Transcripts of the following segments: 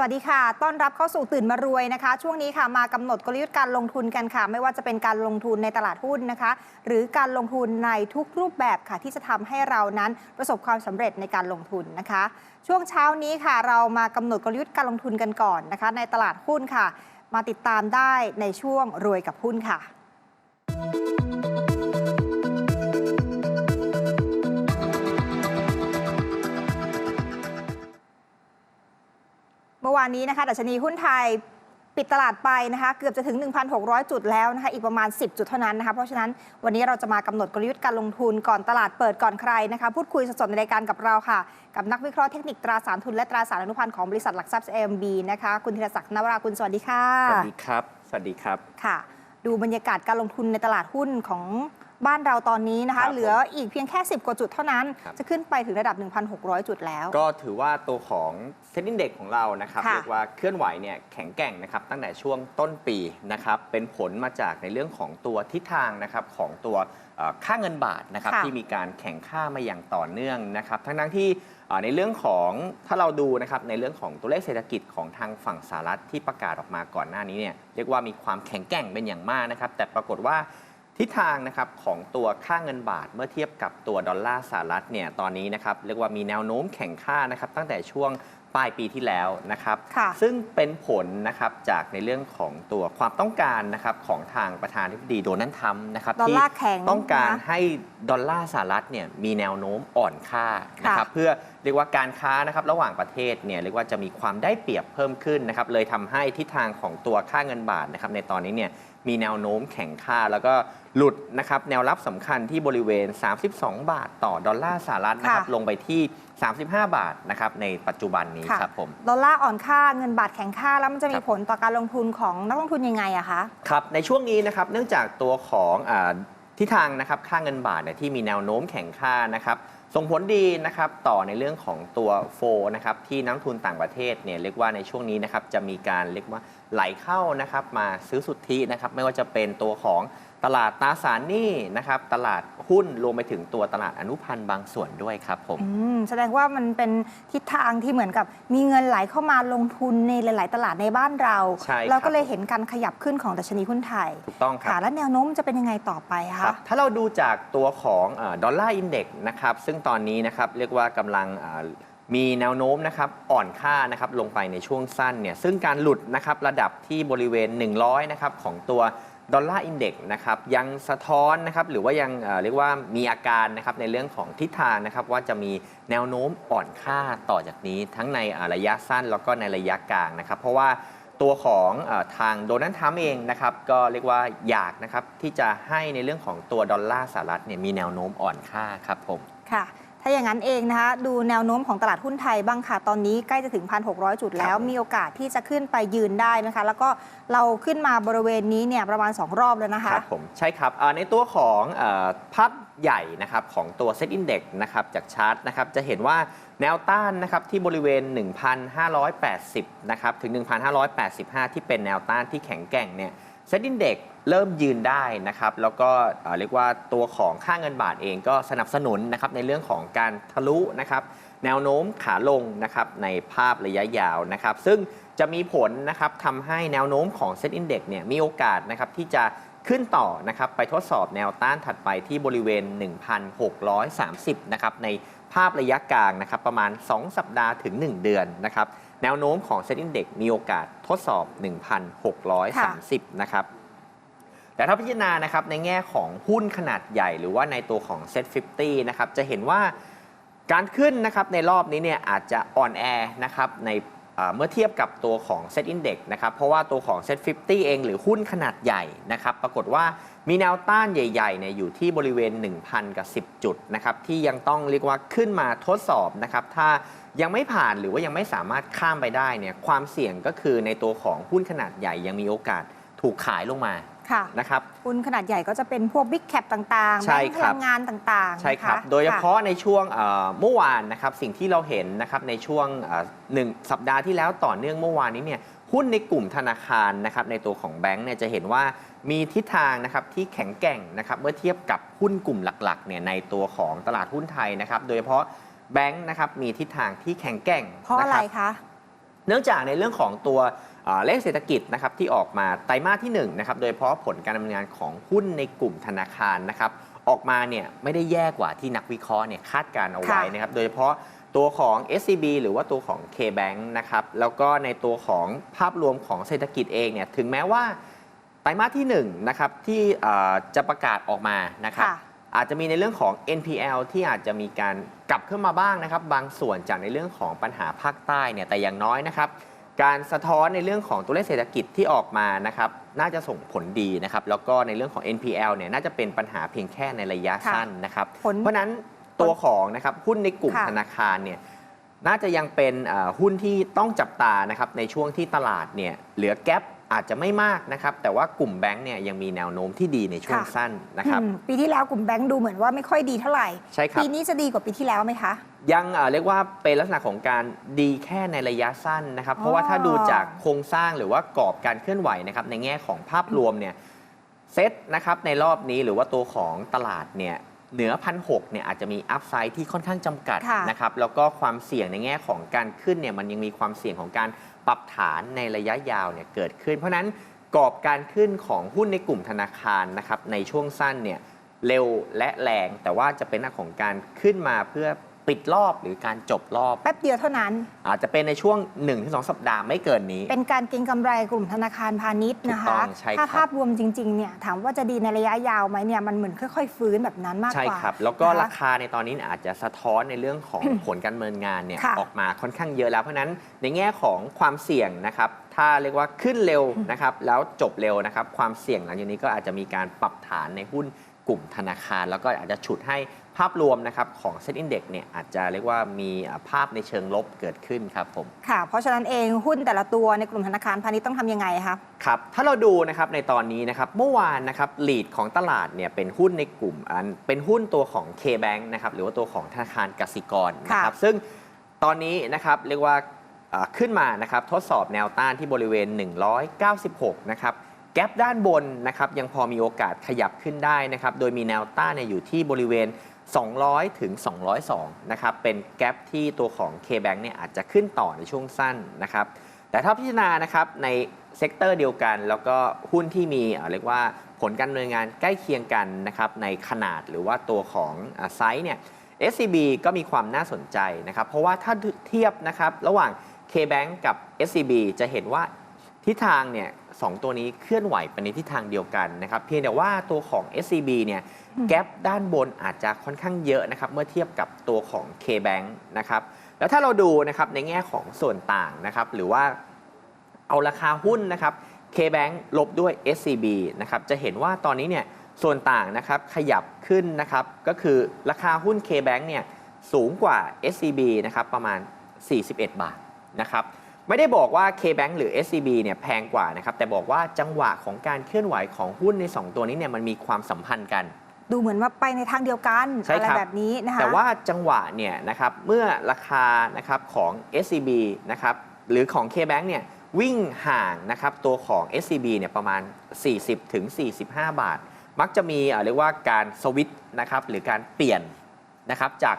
สวัสดีค่ะ ต้อนรับเข้าสู่ตื่นมารวยนะคะ ช่วงนี้ค่ะมากำหนดกลยุทธ์การลงทุนกันค่ะ ไม่ว่าจะเป็นการลงทุนในตลาดหุ้นนะคะ หรือการลงทุนในทุกรูปแบบค่ะ ที่จะทำให้เรานั้นประสบความสำเร็จในการลงทุนนะคะ ช่วงเช้านี้ค่ะ เรามากำหนดกลยุทธ์การลงทุนกันก่อนนะคะ ในตลาดหุ้นค่ะ มาติดตามได้ในช่วงรวยกับหุ้นค่ะ วานนี้นะคะดัชนีหุ้นไทยปิดตลาดไปนะคะเกือบจะถึง 1,600 จุดแล้วนะคะอีกประมาณ 10 จุดเท่านั้นนะคะเพราะฉะนั้นวันนี้เราจะมากำหนดกลยุทธ์การลงทุนก่อนตลาดเปิดก่อนใครนะคะพูดคุยสดๆในรายการกับเราค่ะ กับนักวิเคราะห์เทคนิคตราสารทุนและตราสารอนุพันธ์ของบริษัทหลักทรัพย์ AMB นะคะคุณธีรศักดิ์นวราคุณสวัสดีค่ะ สวัสดีครับ สวัสดีครับค่ะ ดูบรรยากาศการลงทุนในตลาดหุ้นของ บ้านเราตอนนี้นะครัคะบผมเหลืออีกเพียงแค่ 10 กว่าจุดเท่านั้นครับจะขึ้นไปถึงระดับ 1,600 จุดแล้ว ก็ถือว่าตัวของเซ็นดิ้งเด็กของเรานะครับค่ะเรียกว่าเคลื่อนไหวเนี่ยแข็งแกร่งนะครับตั้งแต่ช่วงต้นปีนะครับเป็นผลมาจากในเรื่องของตัวทิศทางนะครับของตัวเอ่อค่าเงินบาทนะครับค่ะที่มีการแข่งค่ามาอย่างต่อเนื่องนะครับทั้งทั้งๆที่เอ่อในเรื่องของถ้าเราดูนะครับในเรื่องของตัวเลขเศรษฐกิจของทางฝั่งสหรัฐที่ประกาศออกมาก่อนหน้านี้เนี่ยเรียกว่ามีความแข็งแกร่งเป็นอย่างมากนะครับแต่ปรากฏว่า ทิศทางนะครับของตัวค่าเงินบาทเมื่อเทียบกับตัวดอลลาร์สหรัฐเนี่ยตอนนี้นะครับเรียกว่ามีแนวโน้มแข่งค่านะครับตั้งแต่ช่วงปลายปีที่แล้วนะครับ ค่ะ ซึ่งเป็นผลนะครับจากในเรื่องของตัวความต้องการนะครับของทางประธานาธิบดีโดนัลด์ทรัมป์นะครับดอลที่ลาร์แข็งต้องการนะให้ดอลลาร์สหรัฐเนี่ยมีแนวโน้มอ่อนค่านะครับค่ะ เพื่อเรียกว่าการค้านะครับระหว่างประเทศเนี่ยเรียกว่าจะมีความได้เปรียบเพิ่มขึ้นนะครับเลยทำให้ทิศทางของตัวค่าเงินบาทนะครับในตอนนี้เนี่ยมีแนวโน้มแข็งค่า แล้วก็หลุดนะครับแนวรับสำคัญที่บริเวณ 32 บาทต่อดอลลาร์สหรัฐนะครับค่ะ ลงไปที่ 35 บาทนะครับในปัจจุบันนี้ค่ะครับผม ดอลลาร์อ่อนค่าเงินบาทแข็งค่าแล้วมันจะมีครับ ผลต่อการลงทุนของนักลงทุนยังไงอะคะ ครับในช่วงนี้นะครับเนื่องจากตัวของอาทิศทางนะครับค่าเงินบาทเนี่ยที่มีแนวโน้มแข็งค่านะครับ ส่งผลดีนะครับต่อในเรื่องของตัวโฟนะครับที่นักทุนต่างประเทศเนี่ยเรียกว่าในช่วงนี้นะครับจะมีการเรียกว่าไหลเข้านะครับมาซื้อสุทธินะครับไม่ว่าจะเป็นตัวของ ตลาดตราสารหนี้นะครับตลาดหุ้นรวมไปถึงตัวตลาดอนุพันธ์บางส่วนด้วยครับผม อืมแสดงว่ามันเป็นทิศทางที่เหมือนกับมีเงินไหลเข้ามาลงทุนในหลาย ๆ ตลาดในบ้านเรา ใช่ครับแล้วก็เลยเห็นการขยับขึ้นของดัชนีหุ้นไทยถูกต้องครับค่ะแล้วแนวโน้มจะเป็นยังไงต่อไปคคะรับถ้าเราดูจากตัวของดอลลาร์อินเด็กนะครับซึ่งตอนนี้นะครับเรียกว่ากำลังอ่ามีแนวโน้มนะครับอ่อนค่านะครับลงไปในช่วงสั้นเนี่ยซึ่งการหลุดนะครับระดับที่บริเวณ 100นะครับของตัว ดอลลาร์อินเด็กนะครับยังสะท้อนนะครับหรือว่ายังเเรียกว่ามีอาการนะครับในเรื่องของทิศทางนะครับว่าจะมีแนวโน้มอ่อนค่าต่อจากนี้ทั้งในระยะสั้นแล้วก็ในระยะกลางนะครับ เพราะว่าตัวของอทางโดนัลด์ทรัมป์เองนะครับก็เรียกว่าอยากนะครับที่จะให้ในเรื่องของตัวดอลลาร์สหรัฐเนี่ยมีแนวโน้มอ่อนค่าครับผมค่ะ ถ้าอย่างนั้นเองนะคะดูแนวโน้มของตลาดหุ้นไทยบ้างค่ะ ตอนนี้ใกล้จะถึง 1,600 จุดแล้วครับผมมีโอกาสที่จะขึ้นไปยืนได้นะคะ แล้วก็เราขึ้นมาบริเวณนี้เนี่ยประมาณ 2 รอบแล้วนะคะครับผมใช่ครับอ่าในตัวของเออภาพใหญ่นะครับของตัว Set Index นะครับจากชาร์ตนะครับจะเห็นว่าแนวต้านนะครับที่บริเวณ 1,580 นะครับถึง 1,585 ที่เป็นแนวต้านที่แข็งแกร่งเนี่ย Set Index เริ่มยืนได้นะครับ แล้วก็เรียกว่าตัวของค่าเงินบาทเองก็สนับสนุนนะครับในเรื่องของการทะลุนะครับ แนวโน้มขาลงนะครับในภาพระยะยาวนะครับ ซึ่งจะมีผลนะครับทำให้แนวโน้มของ Set Index เนี่ยมีโอกาสนะครับที่จะขึ้นต่อนะครับไปทดสอบแนวต้านถัดไปที่บริเวณ 1,630 นะครับในภาพระยะกลางนะครับประมาณ 2 สัปดาห์ถึง 1 เดือนนะครับ แนวโน้มของ Set Index มีโอกาสทดสอบ 1,630 นะครับ แต่ถ้าพิจารณานะครับในแง่ของหุ้นขนาดใหญ่หรือว่าในตัวของ Set 50 นะครับ จะเห็นว่าการขึ้นนะครับในรอบนี้เนี่ยอาจจะอ่อนแอนะครับในเอ่อเมื่อเทียบกับตัวของ Set Index นะครับ เพราะว่าตัวของ Set 50 เองหรือหุ้นขนาดใหญ่นะครับ ปรากฏว่ามีแนวต้านใหญ่ๆเนี่ยอยู่ที่บริเวณ 1,000 กับ 10 จุดนะครับ ที่ยังต้องเรียกว่าขึ้นมาทดสอบนะครับ ถ้า ยังไม่ผ่านหรือว่ายังไม่สามารถข้ามไปได้เนี่ยความเสี่ยงก็คือในตัวของหุ้นขนาดใหญ่ยังมีโอกาสถูกขายลงมาค่ะนะครับหุ้นขนาดใหญ่ก็จะเป็นพวกบิ๊กแคปต่างๆใช่แบงก์พครัลับงงานต่างๆใช่ครับนคโดยเฉพาะในช่วงเอ่อเมื่อวานนะครับสิ่งที่เราเห็นนะครับในช่วงเอ่อหนึ่งสัปดาห์ที่แล้วต่อเนื่องเมื่อวานนี้เนี่ยหุ้นในกลุ่มธนาคารนะครับในตัวของแบงก์เนี่ยจะเห็นว่ามีทิศทางนะครับที่แข็งแกร่งนะครับเมื่อเทียบกับหุ้นกลุ่มหลักๆเนี่ยในตัวของตลาดหุ้นไทยนะครับโดยเฉพาะ แบงก์นะครับมีทิศทางที่แข็งแกร่งเพราะอะไรนคบคะ เนื่องจากในเรื่องของตัวอ่าเลขเศรษฐกิจนะครับที่ออกมาไตรมาสที่1นะครับโดยเฉพาะผลการดำเนินงานของหุ้นในกลุ่มธนาคารนะครับออกมาเนี่ยไม่ได้แย่กว่าที่นักวิเคราะห์เนี่ยคาดการเอาไว้ค่ะ นะครับโดยเฉพาะตัวของ SCB หรือว่าตัวของ KBank นะครับแล้วก็ในตัวของภาพรวมของเศรษฐกิจเองเนี่ยถึงแม้ว่าไตรมาสที่1นะครับที่อ่าจะประกาศออกมานะครับ ค่ะ อาจจะมีในเรื่องของ NPL ที่อาจจะมีการกลับขึ้นมาบ้างนะครับ บางส่วนจากในเรื่องของปัญหาภาคใต้เนี่ยแต่อย่างน้อยนะครับการสะท้อนในเรื่องของตัวเลขเศรษฐกิจที่ออกมานะครับน่าจะส่งผลดีนะครับแล้วก็ในเรื่องของ NPL เนี่ยน่าจะเป็นปัญหาเพียงแค่ในระยะค่ะสั้นนะครับผลเพราะฉะนั้นตัวของนะครับหุ้นในกลุ่มค่ะธนาคารเนี่ยน่าจะยังเป็นอ่าหุ้นที่ต้องจับตานะครับในช่วงที่ตลาดเนี่ยเหลือแกลบ อาจจะไม่มากนะครับ แต่ว่ากลุ่มแบงก์เนี่ยยังมีแนวโน้มที่ดีในช่วงค่ะ สั้นนะครับ อืมปีที่แล้วกลุ่มแบงค์ดูเหมือนว่าไม่ค่อยดีเท่าไหร่ ใช่ครับ ปีนี้จะดีกว่าปีที่แล้วไหมคะ ยังเอ่อเรียกว่าเป็นลักษณะของการดีแค่ในระยะสั้นนะครับอ๋อเพราะว่าถ้าดูจากโครงสร้างหรือว่ากรอบการเคลื่อนไหวนะครับในแง่ของภาพรวมเนี่ยเซตนะครับในรอบนี้หรือว่าตัวของตลาดเนี่ยเหนือพันหเนี่ยอาจจะมีอัพไซด์ที่ค่อนข้างจำกัดค่ะ นะครับแล้วก็ความเสี่ยงในแง่ของการขึ้นเนี่ยมันยังมีความเสี่ยงของการ ปรับฐานในระยะยาวเนี่ยเกิดขึ้น เพราะนั้นกรอบการขึ้นของหุ้นในกลุ่มธนาคารนะครับในช่วงสั้นเนี่ยเร็วและแรง แต่ว่าจะเป็นหน้าของการขึ้นมาเพื่อ ปิดรอบหรือการจบรอบ แป๊บเดียวเท่านั้น อาจจะเป็นในช่วง 1-2 สัปดาห์ไม่เกินนี้ เป็นการเก็งกำไรกลุ่มธนาคารพาณิชย์นะถูกต้คะองใช่ถ้าครับภาพรวมจริงๆเนี่ยถามว่าจะดีในระยะยาวไหมเนี่ยมันเหมือนค่อย ๆ ฟื้นแบบนั้นมากใช่กว่าครับ แล้วก็นะคะราคาในตอนนี้อาจจะสะท้อนในเรื่องของ ผลการดำเนินงานเนี่ยค่ะออกมาค่อนข้างเยอะแล้ว เพราะฉะนั้นในแง่ของความเสี่ยงนะครับ ถ้าเรียกว่าขึ้นเร็วนะครับ แล้วจบเร็วนะครับ ความเสี่ยงหลังจากนี้ก็อาจจะมีการปรับฐานในหุ้นกลุ่มธนาคาร แล้วก็อาจจะฉุดให้ ภาพรวมนะครับของเซ็ตอินเด็กเนี่ยอาจจะเรียกว่ามีภาพในเชิงลบเกิดขึ้นครับผมค่ะ เพราะฉะนั้นเองหุ้นแต่ละตัวในกลุ่มธนาคารพาณิชย์ต้องทำยังไงคะครับถ้าเราดูนะครับในตอนนี้นะครับเมื่อวานนะครับลีดของตลาดเนี่ยเป็นหุ้นในกลุ่มอันเป็นหุ้นตัวของ K-Bank นะครับหรือว่าตัวของธนาคารกสิกรนะครับซึ่งตอนนี้นะครับเรียกว่าอ่าขึ้นมานะครับทดสอบแนวต้านที่บริเวณ 196 นะครับแกลบด้านบนนะครับยังพอมีโอกาสขยับขึ้นได้นะครับโดยมีแนวต้านเนี่ยอยู่ที่บริเวณ 200 ถึง 202 นะครับ เป็นแกลบที่ตัวของ K-Bank เนี่ยอาจจะขึ้นต่อในช่วงสั้นนะครับ แต่ถ้าพิจารณานะครับในเซกเตอร์เดียวกัน แล้วก็หุ้นที่มีเรียกว่าผลการดำเนินงานใกล้เคียงกันนะครับในขนาดหรือว่าตัวของไซส์เนี่ย SCB ก็มีความน่าสนใจนะครับ เพราะว่าถ้าเทียบนะครับระหว่าง K-Bank กับ SCB จะเห็นว่าทิศทางเนี่ย สองตัวนี้เคลื่อนไหวไปในทิศทางเดียวกันนะครับเพียงแต่ว่าตัวของ SCB เนี่ยอืมแกลบด้านบนอาจจะค่อนข้างเยอะนะครับเมื่อเทียบกับตัวของ K-Bank นะครับแล้วถ้าเราดูนะครับในแง่ของส่วนต่างนะครับหรือว่าเอาราคาหุ้นนะครับ K-Bank ลบด้วย SCB นะครับจะเห็นว่าตอนนี้เนี่ยส่วนต่างนะครับขยับขึ้นนะครับก็คือราคาหุ้น K-Bank เนี่ยสูงกว่า SCB นะครับประมาณ 41 บาทนะครับ ไม่ได้บอกว่า K-Bank หรือ SCB เนี่ยแพงกว่านะครับ แต่บอกว่าจังหวะของการเคลื่อนไหวของหุ้นใน 2 ตัวนี้เนี่ยมันมีความสัมพันธ์กัน ดูเหมือนว่าไปในทางเดียวกัน ใช่อะไรครับ แบบนี้นะคะแต่ว่าจังหวะเนี่ยนะครับเมื่อราคานะครับของ SCB นะครับหรือของ KBank เนี่ยวิ่งห่างนะครับตัวของ SCB เนี่ยประมาณ 40ถึง45 บาท มักจะมีเอ่อเรียกว่าการสวิตช์นะครับหรือการเปลี่ยนนะครับจาก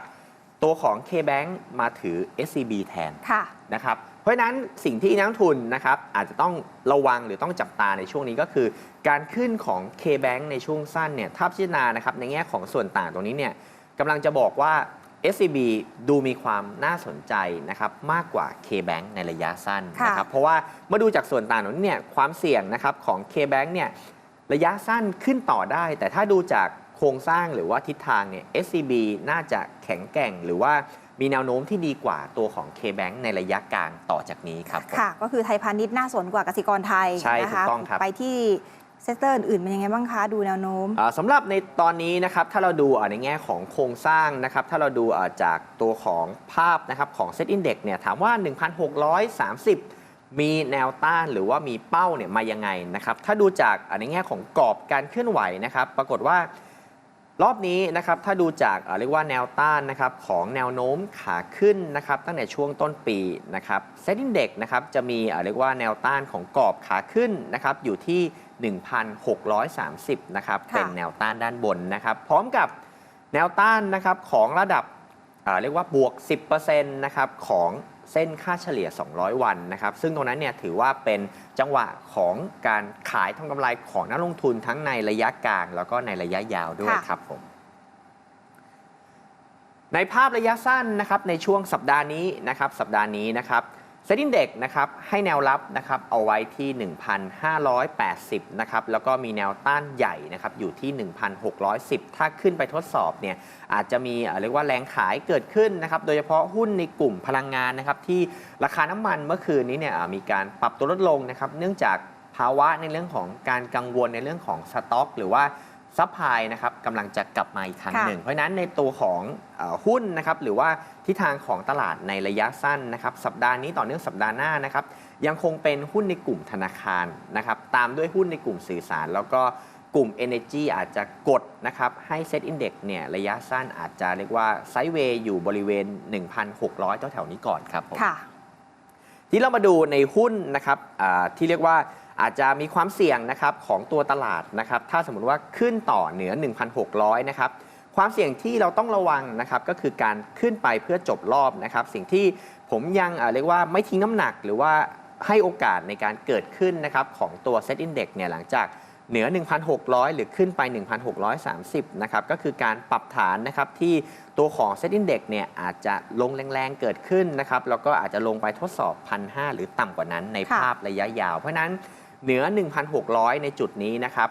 ตัวของ KBank มาถือ SCB แทน ค่ะ นะครับ เพราะฉะนั้นสิ่งที่นักลงทุนนะครับอาจจะต้องระวังหรือต้องจับตาในช่วงนี้ก็คือ การขึ้นของ K-Bank ในช่วงสั้นเนี่ยถ้าพิจารณานะครับในแง่ของส่วนต่างตรงนี้เนี่ยกำลังจะบอกว่า SCB ดูมีความน่าสนใจนะครับมากกว่า K-Bank ในระยะสั้นค่ะนะครับเพราะว่าเมื่อดูจากส่วนต่างตรงนี้เนี่ยความเสี่ยงนะครับของ K-Bank เนี่ยระยะสั้นขึ้นต่อได้ แต่ถ้าดูจากโครงสร้างหรือว่าทิศทางเนี่ย SCB น่าจะแข็งแกร่งหรือว่า มีแนวโน้มที่ดีกว่าตัวของ K-Bank ในระยะกลางต่อจากนี้ครับผมค่ะ ก็คือไทยพาณิชย์น่าสนกว่ากสิกรไทยใช่นะถูคะกต้องครับ ไปที่เซกเตอร์อื่นๆเป็นยังไงบ้างคะ ดูแนวโน้ม อ่าสำหรับในตอนนี้นะครับถ้าเราดูอ่าในแง่ของโครงสร้างนะครับถ้าเราดูอ่าจากตัวของภาพนะครับของ Set Index เนี่ยถามว่า 1,630 มีแนวต้านหรือว่ามีเป้าเนี่ยมายังไงนะครับถ้าดูจากอ่าในแง่ของกรอบการเคลื่อนไหวนะครับปรากฏว่า รอบนี้นะครับถ้าดูจากอ่าเรียกว่าแนวต้านนะครับของแนวโน้มขาขึ้นนะครับตั้งแต่ช่วงต้นปีนะครับ Set Index นะครับจะมีอ่าเรียกว่าแนวต้านของกรอบขาขึ้นนะครับอยู่ที่ 1,630นะครับค่ะเป็นแนวต้านด้านบนนะครับพร้อมกับแนวต้านนะครับของระดับอ่าเรียกว่าบวก 10%นะครับของ เส้นค่าเฉลี่ย 200 วันนะครับ ซึ่งตรงนั้นเนี่ยถือว่าเป็นจังหวะของการขายทำกำไรของนักลงทุนทั้งในระยะกลาง แล้วก็ในระยะยาวด้วยค่ะ ครับผม ในภาพระยะสั้นนะครับในช่วงสัปดาห์นี้นะครับสัปดาห์นี้นะครับ เซ็นดิ้งเด็กนะครับให้แนวรับนะครับเอาไว้ที่ 1,580 นะครับแล้วก็มีแนวต้านใหญ่นะครับอยู่ที่ 1,610 ถ้าขึ้นไปทดสอบเนี่ยอาจจะมีเรียกว่าแรงขายเกิดขึ้นนะครับโดยเฉพาะหุ้นในกลุ่มพลังงานนะครับที่ราคาน้ำมันเมื่อคืนนี้เนี่ยมีการปรับตัวลดลงนะครับเนื่องจากภาวะในเรื่องของการกังวลในเรื่องของสต็อก หรือว่า ซัพพลายนะครับกำลังจะกลับมาอีกครั้งค่ะหนึ่ง เพราะฉะนั้นในตัวของเออหุ้นนะครับหรือว่าทิศทางของตลาดในระยะสั้นนะครับสัปดาห์นี้ต่อเนื่องสัปดาห์หน้านะครับยังคงเป็นหุ้นในกลุ่มธนาคารนะครับตามด้วยหุ้นในกลุ่มสื่อสาร แล้วก็กลุ่ม Energy อาจจะกดนะครับให้ Set Index เนี่ยระยะสั้นอาจจะเรียกว่าไซด์เวย์อยู่บริเวณ 1,600แถวๆนี้ก่อนครับผมค่ะ ที่เรามาดูในหุ้นนะครับอ่าที่เรียกว่า อาจจะมีความเสี่ยงนะครับของตัวตลาดนะครับถ้าสมมติว่าขึ้นต่อเหนือ 1,600 นะครับความเสี่ยงที่เราต้องระวังนะครับก็คือการขึ้นไปเพื่อจบรอบนะครับ สิ่งที่ผมยังเรียกว่าไม่ทิ้งน้ำหนักหรือว่าให้โอกาสในการเกิดขึ้นนะครับของตัว Set Index เนี่ยหลังจากเหนือ 1,600 หรือขึ้นไป 1,630 นะครับ ก็คือการปรับฐานนะครับที่ตัวของ Set Index เนี่ยอาจจะลงแรงๆ เกิดขึ้นนะครับ แล้วก็อาจจะลงไปทดสอบ 1,500 หรือต่ำกว่านั้นในภาพระยะยาว เพราะนั้น เหนือ 1,600 ในจุดนี้นะครับ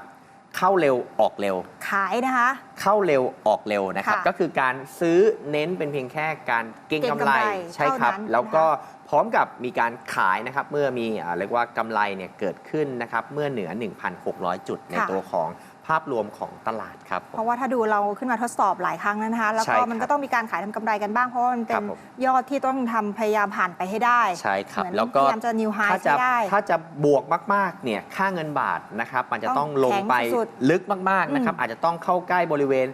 เข้าเร็วออกเร็ว ขายนะคะ เข้าเร็วออกเร็วนะครับ ค่ะก็คือการซื้อเน้นเป็นเพียงแค่การเก็งเก็งกำกำไรไรใช่ครับ เท่านั้นแล้วก็พร้อมกับมีการขายนะครับ เมื่อมีอ่าเรียกว่ากำไรเนี่ยเกิดขึ้นนะครับ เมื่อเหนือ 1,600 จุดในค่ะ ตัวของ ภาพรวมของตลาดครับผมเพราะว่าถ้าดูเราขึ้นมาทดสอบหลายครั้งแล้วนะคะ แล้วใช่ก็ครับมันก็ต้องมีการขายทำกำไรกันบ้าง เพราะว่ามันเป็ครันบผมยอดที่ต้องทำพยายามผ่านไปให้ได้ ใช่ครับเหมือนแล้วก็พยายามจะ new high ถ้าจะให้ได้ ถ้าจะบวกมากๆ เนี่ยค่าเงินบาทนะครับ มันจะต้ต้อองงลงไปแข็งสุดลึกมากๆนะครับอืมอาจจะต้องเข้าใกล้บริเวณ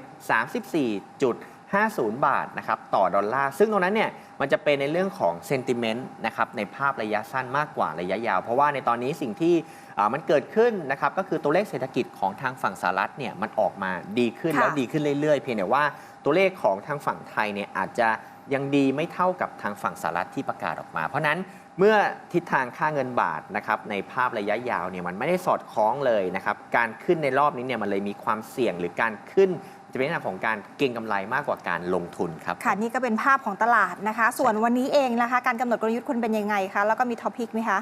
34.50 บาทนะครับต่อดอลลาร์ ซึ่งตรงนั้นเนี่ยมันจะเป็นในเรื่องของเซนติเมนต์นะครับในภาพระยะสั้นมากกว่าระยะยาว เพราะว่าในตอนนี้สิ่งที่อ่ามันเกิดขึ้นนะครับก็คือตัวเลขเศรษฐกิจของทางฝั่งสหรัฐเนี่ยมันออกมาดีขึ้นค่ะแล้วดีขึ้นเรื่อยๆ เพียงแต่ว่าตัวเลขของทางฝั่งไทยเนี่ยอาจจะยังดีไม่เท่ากับทางฝั่งสหรัฐที่ประกาศออกมา เพราะฉะนั้นเมื่อทิศทางค่าเงินบาทนะครับในภาพระยะยาวเนี่ยมันไม่ได้สอดคล้องเลยนะครับการขึ้นในรอบนี้เนี่ยมันเลยมีความเสี่ยงหรือการขึ้น จะเป็นลักษณะของการเก็งกำไรมากกว่าการลงทุนครับ ค่ะ นี่ก็เป็นภาพของตลาดนะคะ ส่วนวันนี้เองนะคะ การกำหนดกลยุทธ์คุณเป็นยังไงคะ แล้วก็มีท็อปิกไหมคะ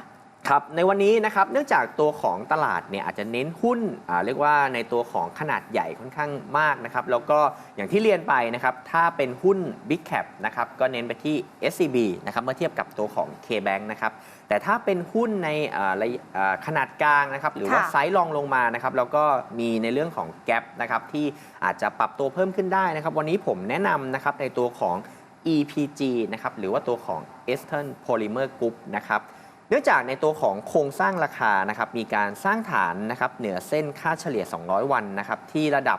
ครับในวันนี้นะครับเนื่องจากตัวของตลาดเนี่ยอาจจะเน้นหุ้นอ่าเรียกว่าในตัวของขนาดใหญ่ค่อนข้างมากนะครับแล้วก็อย่างที่เรียนไปนะครับถ้าเป็นหุ้น Big Cap นะครับก็เน้นไปที่ SCB นะครับเมื่อเทียบกับตัวของ KBank นะครับแต่ถ้าเป็นหุ้นในอ่าระยะอ่าขนาดกลางนะครับหรือว่าค่ะไซส์รองลงมานะครับแล้วก็มีในเรื่องของ Gap นะครับที่อาจจะปรับตัวเพิ่มขึ้นได้นะครับวันนี้ผมแนะนำนะครับในตัวของ EPG นะครับหรือว่าตัวของ Eastern Polymer Group นะครับเนื่องจากในตัวของโครงสร้างราคานะครับมีการสร้างฐานนะครับเหนือเส้นค่าเฉลี่ย 200 วันนะครับที่ระดับ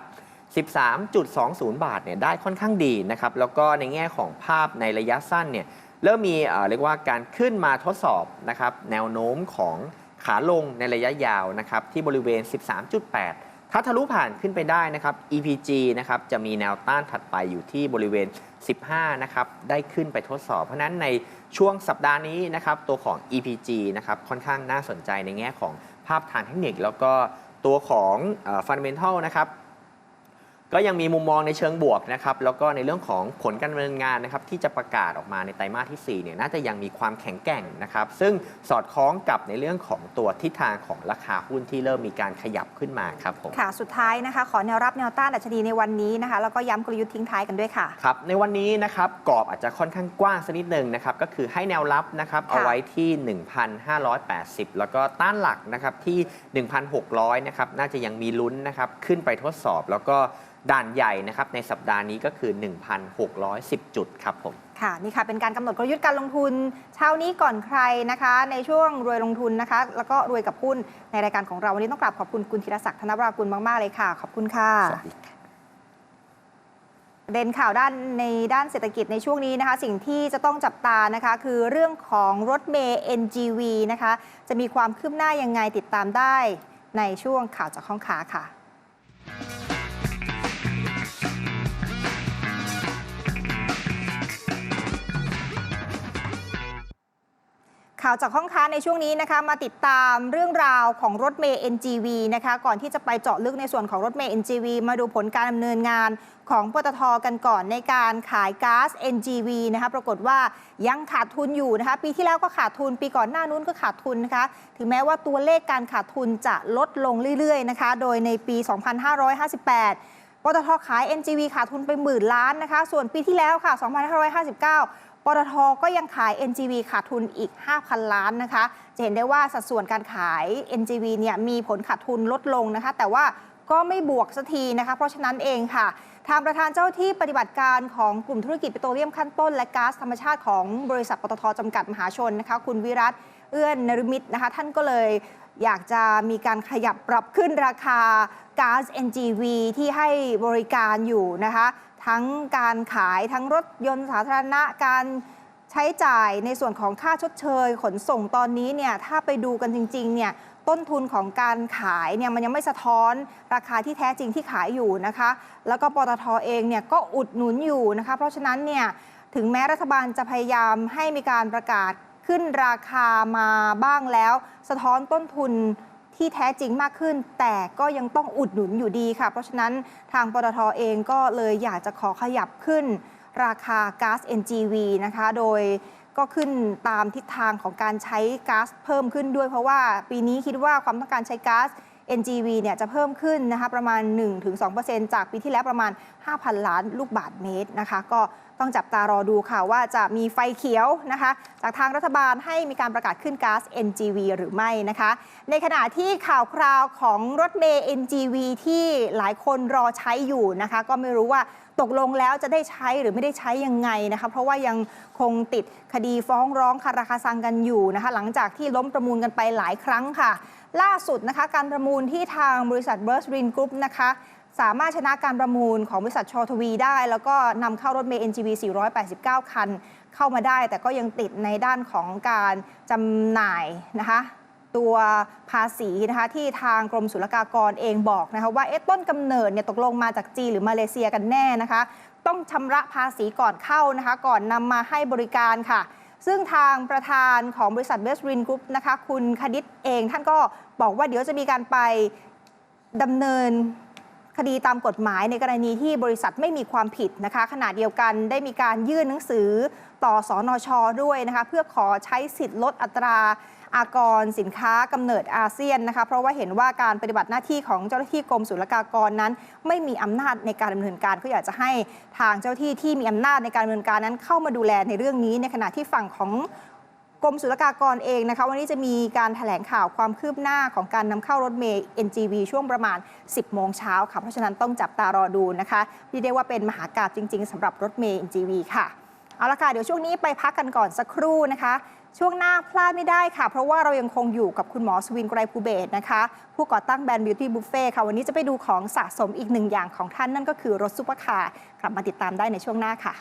13.20 บาทเนี่ยได้ค่อนข้างดีนะครับแล้วก็ในแง่ของภาพในระยะสั้นเนี่ยเริ่มมีเอ่อเรียกว่าการขึ้นมาทดสอบนะครับแนวโน้มของขาลงในระยะยาวนะครับที่บริเวณ 13.8 ถ้าทะลุผ่านขึ้นไปได้นะครับ EPG นะครับจะมีแนวต้านถัดไปอยู่ที่บริเวณ 15 นะครับ ได้ขึ้นไปทดสอบ เพราะนั้นในช่วงสัปดาห์นี้นะครับ ตัวของ EPG นะครับ ค่อนข้างน่าสนใจในแง่ของภาพทางเทคนิค แล้วก็ตัวของฟันเ m นทัลนะครับ ก็ยังมีมุมมองในเชิงบวกนะครับแล้วก็ในเรื่องของผลการดำเนินงานนะครับที่จะประกาศออกมาในไตรมาสที่4เนี่ยน่าจะยังมีความแข็งแกร่งนะครับซึ่งสอดคล้องกับในเรื่องของตัวทิศทางของราคาหุ้นที่เริ่มมีการขยับขึ้นมาครับผมค่ะสุดท้ายนะคะขอแนวรับแนวต้านดัชนีในวันนี้นะคะแล้วก็ย้ำกลยุทธ์ทิ้งท้ายกันด้วยค่ะครับในวันนี้นะครับกรอบอาจจะค่อนข้างกว้างสักนิดหนึ่งนะครับก็คือให้แนวรับนะครับเอาไว้ที่ 1,580 แล้วก็ต้านหลักนะครับที่ 1,600นะครับน่าจะยังมีลุ้นนะครับขึ้นไปทดสอบแล้วก็ด่านใหญ่นะครับในสัปดาห์นี้ก็คือ 1,610 จุดครับผม ค่ะ นี่ค่ะเป็นการกำหนดกลยุทธ์การลงทุน เช้านี้ก่อนใครนะคะ ในช่วงรวยลงทุนนะคะ แล้วก็รวยกับหุ้นในรายการของเราวันนี้ต้องกราบขอบคุณคุณธีรศักดิ์ธนวรากุลมาก ๆ เลยค่ะ ขอบคุณค่ะ สวัสดีครับ ประเด็นข่าวด้านในด้านเศรษฐกิจในช่วงนี้นะคะ สิ่งที่จะต้องจับตานะคะ คือเรื่องของรถเมย์ NGV นะคะ จะมีความคืบหน้ายังไงติดตามได้ในช่วงข่าวจากห้องค้าค่ะ ข่าวจากห้องค้าในช่วงนี้นะคะ มาติดตามเรื่องราวของรถเมย์ NGV นะคะ ก่อนที่จะไปเจาะลึกในส่วนของรถเมย์ NGV มาดูผลการดำเนินงานของปตทกันก่อนในการขายก๊าซ NGV นะคะ ปรากฏว่ายังขาดทุนอยู่นะคะ ปีที่แล้วก็ขาดทุน ปีก่อนหน้านู้นก็ขาดทุนนะคะ ถึงแม้ว่าตัวเลขการขาดทุนจะลดลงเรื่อยๆนะคะ โดยในปี 2558ปตทขาย NGV ขาดทุนไปหมื่นล้านนะคะ ส่วนปีที่แล้วค่ะ 2559 ปตทก็ยังขาย NGV ขาดทุนอีก 5,000 ล้านนะคะ จะเห็นได้ว่าสัดส่วนการขาย NGV เนี่ยมีผลขาดทุนลดลงนะคะ แต่ว่าก็ไม่บวกสักทีนะคะ เพราะฉะนั้นเองค่ะ ทางประธานเจ้าที่ปฏิบัติการของกลุ่มธุรกิจปิโตรเลียมขั้นต้น และก๊าซธรรมชาติของบริษัทปตทจำกัดมหาชนนะคะ คุณวิรัตเอื้อนนรมิตนะคะ ท่านก็เลยอยากจะมีการขยับปรับขึ้นราคาก๊าซ NGV ที่ให้บริการอยู่นะคะ ทั้งการขายทั้งรถยนต์สาธารณะการใช้จ่ายในส่วนของค่าชดเชย ขนส่งตอนนี้เนี่ยถ้าไปดูกันจริงๆเนี่ยต้นทุนของการขายเนี่ยมันยังไม่สะท้อนราคาที่แท้จริงที่ขายอยู่นะคะ แล้วก็ปตทเองเนี่ยก็อุดหนุนอยู่นะคะ เพราะฉะนั้นเนี่ยถึงแม้รัฐบาลจะพยายามให้มีการประกาศขึ้นราคามาบ้างแล้ว สะท้อนต้นทุน ที่แท้จริงมากขึ้น แต่ก็ยังต้องอุดหนุนอยู่ดีค่ะ เพราะฉะนั้นทางปตทเองก็เลยอยากจะขอขยับขึ้น ราคาก๊าซ NGV นะคะ โดยก็ขึ้นตามทิศทางของการใช้ก๊าซเพิ่มขึ้นด้วย เพราะว่าปีนี้คิดว่าความต้องการใช้ก๊าซ NGV เนี่ยจะเพิ่มขึ้นนะคะประมาณ 1-2%จากปีที่แล้วประมาณ 5,000 ล้านลูกบาทเมตรนะคะก็ต้องจับตารอดูค่ะว่าจะมีไฟเขียวนะคะ จากทางรัฐบาลให้มีการประกาศขึ้นก๊าซ NGV หรือไม่นะคะ ในขณะที่ข่าวคราวของรถเมย์ NGV ที่หลายคนรอใช้อยู่นะคะ ก็ไม่รู้ว่าตกลงแล้วจะได้ใช้หรือไม่ได้ใช้ยังไงนะคะ เพราะว่ายังคงติดคดีฟ้องร้องคาราคาซังกันอยู่นะคะ หลังจากที่ล้มประมูลกันไปหลายครั้งค่ะ ล่าสุดนะคะการประมูลที่ทางบริษัทเบิร์สรินกรุ๊ปนะคะสามารถชนะการประมูลของบริษัทชอทวีได้ แล้วก็นำเข้ารถเมย์ NGV 489 คัน เข้ามาได้ แต่ก็ยังติดในด้านของการจำหน่ายนะคะตัวภาษีนะคะที่ทางกรมศุลกากรเองบอกนะคะว่าเอ๊ะต้นกำเนิดเนี่ยตกลงมาจากจีนหรือมาเลเซียกันแน่นะคะ ต้องชำระภาษีก่อนเข้านะคะ ก่อนนำมาให้บริการค่ะ ซึ่งทางประธานของบริษัทเบสรินกรุ๊ปนะคะคุณคดิษเองท่านก็บอกว่าเดี๋ยวจะมีการไปดำเนินคดีตามกฎหมายในกรณีที่บริษัทไม่มีความผิดนะคะขณะเดียวกันได้มีการยื่นหนังสือต่อสอนอชอด้วยนะคะเพื่อขอใช้สิทธิ์ลดอัตรา อากรสินค้ากำเนิดอาเซียนนะคะ เพราะว่าเห็นว่าการปฏิบัติหน้าที่ของเจ้าหน้าที่กรมศุลกากรนั้น ไม่มีอำนาจในการดำเนินการก็อยากจะให้ทางเจ้าที่ที่มีอำนาจในการดำเนินการนั้นเข้ามาดูแลในเรื่องนี้ ในขณะที่ฝั่งของกรมศุลกากรเองนะคะวันนี้จะมีการถแถลงข่าวความคืบหน้าของการนำเข้ารถเมย์ NGV ช่วงประมาณ 10 โมงเช้าค่ะ เพราะฉะนั้นต้องจับตารอดูนะคะที่ได้ว่าเป็นมหากาบจริง ๆสำหรับรถเมย์ NGV ค่ะ เอาละค่ะ เดี๋ยวช่วงนี้ไปพักกันก่อนสักครู่นะคะ ช่วงหน้าพลาดไม่ได้ค่ะ เพราะว่าเรายังคงอยู่กับคุณหมอสวินไกรภูเบศนะคะ ผู้ก่อตั้งแบรนด์ Beauty Buffet ค่ะ วันนี้จะไปดูของสะสมอีกหนึ่งอย่างของท่านนั่นก็คือรถซุปเปอร์คาร์กลับมาติดตามได้ในช่วงหน้าค่ะ